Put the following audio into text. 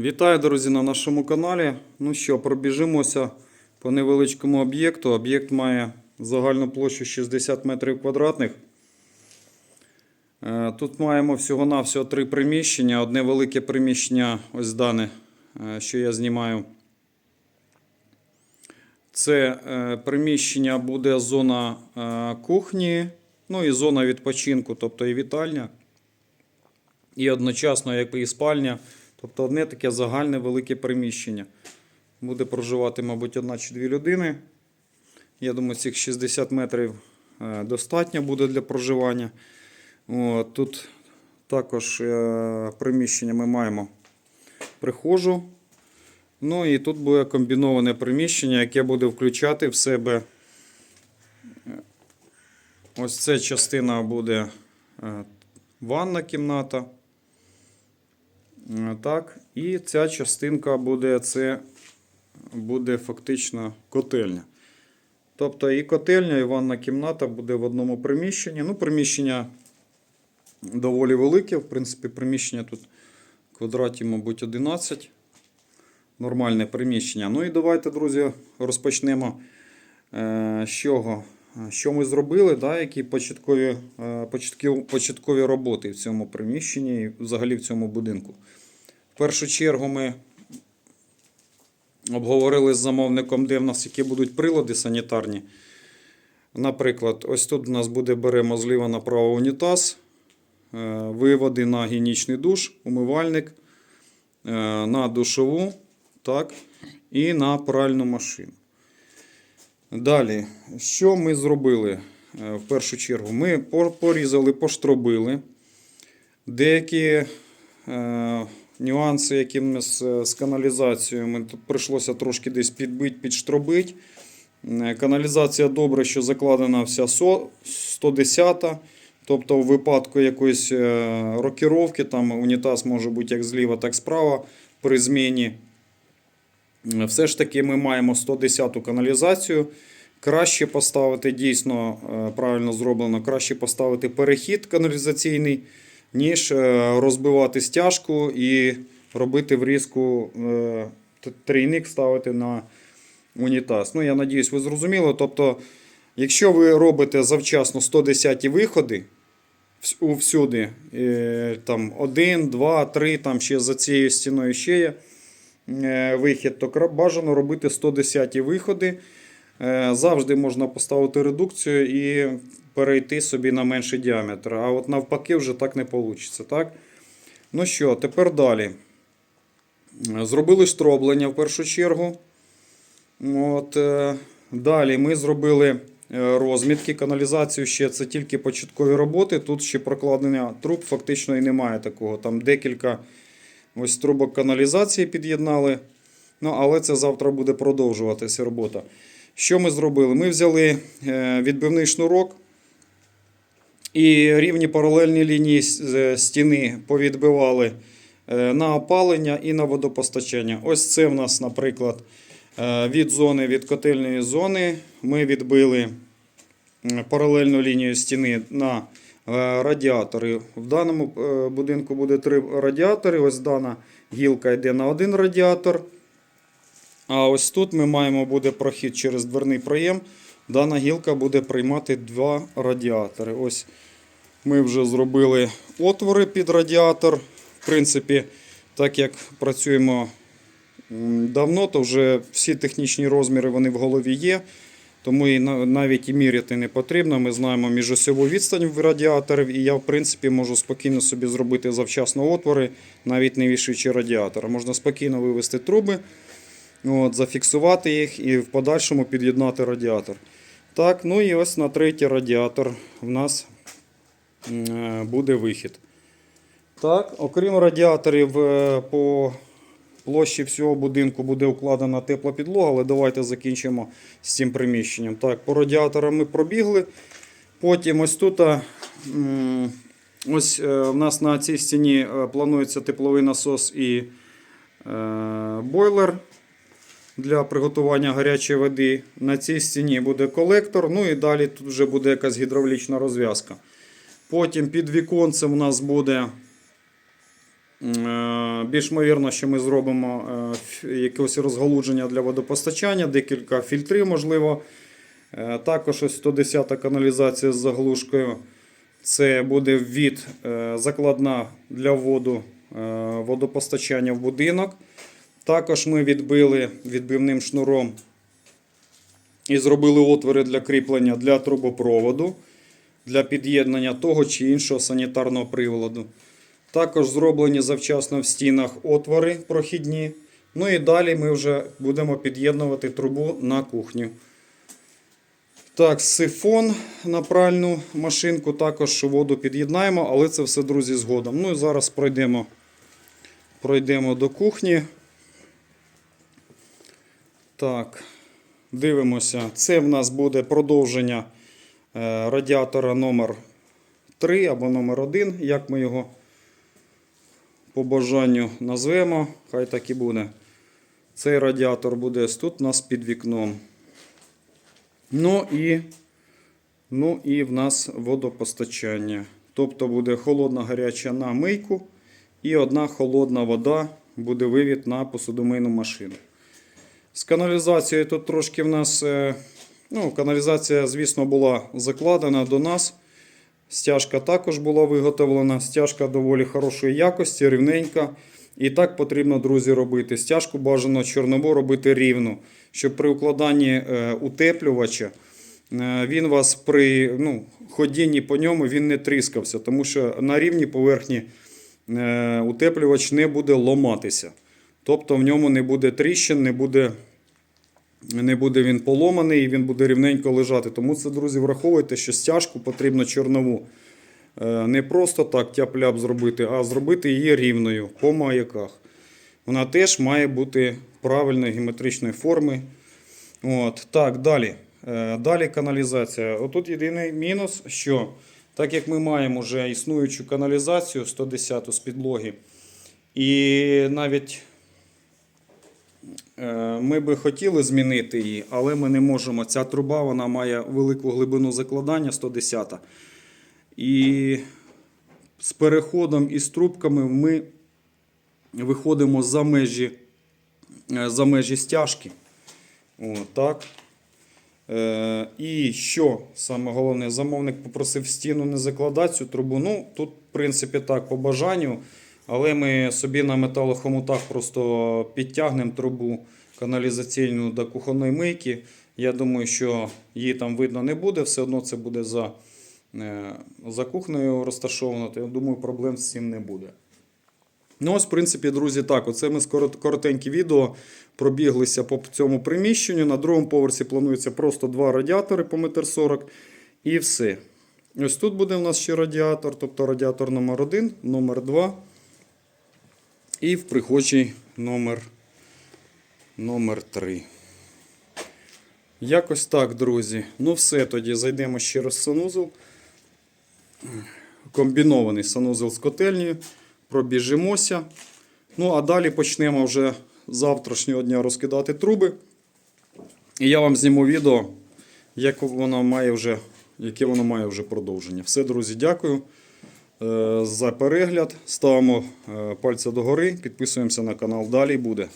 Вітаю, друзі, на нашому каналі. Ну що, пробіжимося по невеличкому об'єкту. Об'єкт має загальну площу 60 метрів квадратних. Е, Тут маємо всього-навсього три приміщення. Одне велике приміщення, ось дане, е, що я знімаю. Це е, приміщення буде зона кухні, ну і зона відпочинку, тобто і вітальня, і одночасно як і спальня. Тобто одне таке загальне велике приміщення. Буде проживати, мабуть, одна чи дві людини. Я думаю, цих 60 метрів е, достатньо буде для проживання. От, тут також е, приміщення ми маємо прихожу. Ну і тут буде комбіноване приміщення, яке буде включати в себе. е, Ось ця частина буде ванна кімната. Е, Так, і ця частинка буде це буде фактично котельня. Тобто і котельня, і ванна кімната буде в одному приміщенні. Ну, приміщення доволі велике. В принципі, приміщення тут квадратів, мабуть, 11. Нормальне приміщення. Ну і давайте, друзі, розпочнемо е, з чого. Що ми зробили, да, які початкові, е, початкові, початкові роботи в цьому приміщенні і взагалі в цьому будинку. В першу чергу ми обговорили з замовником, де в нас які будуть прилади санітарні. Наприклад, ось тут у нас буде беремо зліва направо унітаз, е, виводи на гігієнічний душ, умивальник, е, на душову так, і на пральну машину. Далі, що ми зробили е, в першу чергу? Ми порізали, поштробили. Деякі е, нюанси, які е, з каналізацією, ми тут прийшлося трошки десь підбити, підштробити. Е, Каналізація добре, що закладена вся со- 110. Тобто, в випадку якоїсь рокіровки, там унітаз може бути як зліва, так справа при зміні. Все ж таки ми маємо 110 каналізацію. Краще поставити дійсно е, правильно зроблено, краще поставити перехід каналізаційний, ніж е, розбивати стяжку і робити врізку е, трійник ставити на унітаз. Ну, я надіюсь, ви зрозуміли. Тобто, якщо ви робите завчасно 110 виходи вс- усюди, е, там 1, 2, 3, там ще за цією стіною ще є вихід, то бажано робити 110 виходи. Е, Завжди можна поставити редукцію і перейти собі на менший діаметр. А от навпаки, вже так не вийде. Так? Ну що, тепер далі. Е, Зробили штроблення в першу чергу. От, е, далі ми зробили е, розмітки, каналізацію ще це тільки початкові роботи. Тут ще прокладення труб фактично і немає такого. Там декілька ось трубок каналізації під'єднали. Ну, але це завтра буде продовжуватися робота. Що ми зробили? Ми взяли е, відбивний шнурок і рівні паралельні лінії стіни повідбивали е, на опалення і на водопостачання. Ось це в нас, наприклад, е, від зони, від котельної зони ми відбили паралельну лінію стіни на радіатори. В даному е, будинку буде три радіатори. Ось дана гілка йде на один радіатор. А ось тут ми маємо буде прохід через дверний проєм. Дана гілка буде приймати два радіатори. Ось ми вже зробили отвори під радіатор. В принципі, так як працюємо давно, то вже всі технічні розміри вони в голові є. Тому і навіть і міряти не потрібно. Ми знаємо міжосьову відстань в радіаторів, і я, в принципі, можу спокійно собі зробити завчасно отвори, навіть не вішаючи радіатор. Можна спокійно вивести труби, от, зафіксувати їх і в подальшому під'єднати радіатор. Так, ну і ось на третій радіатор в нас е, буде вихід. Так, окрім радіаторів, е, по площі всього будинку буде укладена тепла підлога, але давайте закінчимо з цим приміщенням. Так, по радіаторам ми пробігли. Потім ось тут ось е, в нас на цій стіні е, планується тепловий насос і е, бойлер для приготування гарячої води. На цій стіні буде колектор, ну і далі тут вже буде якась гідравлічна розв'язка. Потім під віконцем у нас буде Більш ймовірно, що ми зробимо е, якесь розгалудження для водопостачання, декілька фільтрів, можливо. Е, Також ось 110 каналізація з заглушкою. Це буде ввід е, закладна для воду е, водопостачання в будинок. Також ми відбили відбивним шнуром і зробили отвори для кріплення для трубопроводу для під'єднання того чи іншого санітарного приладу. Також зроблені завчасно в стінах отвори прохідні. Ну і далі ми вже будемо під'єднувати трубу на кухню. Так, сифон на пральну машинку також воду під'єднаємо, але це все, друзі, згодом. Ну і зараз пройдемо, пройдемо до кухні. Так, дивимося. Це в нас буде продовження е, радіатора номер 3 або номер 1, як ми його по бажанню назвемо. Хай так і буде. Цей радіатор буде тут у нас під вікном. Ну і, ну і в нас водопостачання. Тобто буде холодна гаряча на мийку і одна холодна вода буде вивід на посудомийну машину. З каналізацією тут трошки в нас. е, Ну, каналізація, звісно, була закладена до нас. Стяжка також була виготовлена. Стяжка доволі хорошої якості, рівненька. І так потрібно, друзі, робити. Стяжку бажано чорнову робити рівну, щоб при укладанні е, утеплювача е, він вас при ну, ходінні по ньому він не тріскався, тому що на рівній поверхні е, утеплювач не буде ломатися. Тобто в ньому не буде тріщин, не буде не буде він поломаний і він буде рівненько лежати. Тому це, друзі, враховуйте, що стяжку потрібно чорнову. Е, Не просто так тяп-ляп зробити, а зробити її рівною по маяках. Вона теж має бути правильної геометричної форми. От, так, далі. Е, Далі каналізація. Отут єдиний мінус, що так як ми маємо вже існуючу каналізацію 110 з підлоги, і навіть Ми би хотіли змінити її, але ми не можемо. Ця труба вона має велику глибину закладання 110. І з переходом із трубками ми виходимо за межі, е, за межі стяжки. О, так. Е, і що саме головне, замовник попросив стіну не закладати цю трубу. Ну, тут, в принципі, так, по бажанню. Але ми собі на металохомутах просто підтягнемо трубу каналізаційну до кухонної мийки. Я думаю, що її там видно не буде, все одно це буде за, е, за кухнею розташовано. Я думаю, проблем з цим не буде. Ну, ось, в принципі, друзі, так. Оце ми коротеньке відео пробіглися по цьому приміщенню. На другому поверсі планується просто два радіатори по 1,40 м і все. Ось тут буде у нас ще радіатор, тобто радіатор номер 1, номер 2 і в прихожій номер, номер 3. Якось так, друзі. Ну все, тоді зайдемо ще раз в санузел. Комбінований санузел з котельнею. Пробіжимося. Ну, а далі почнемо вже завтрашнього дня розкидати труби. І я вам зніму відео, як воно має вже, яке воно має вже продовження. Все, друзі, дякую за перегляд. Ставимо е, пальця догори, підписуємося на канал. Далі буде.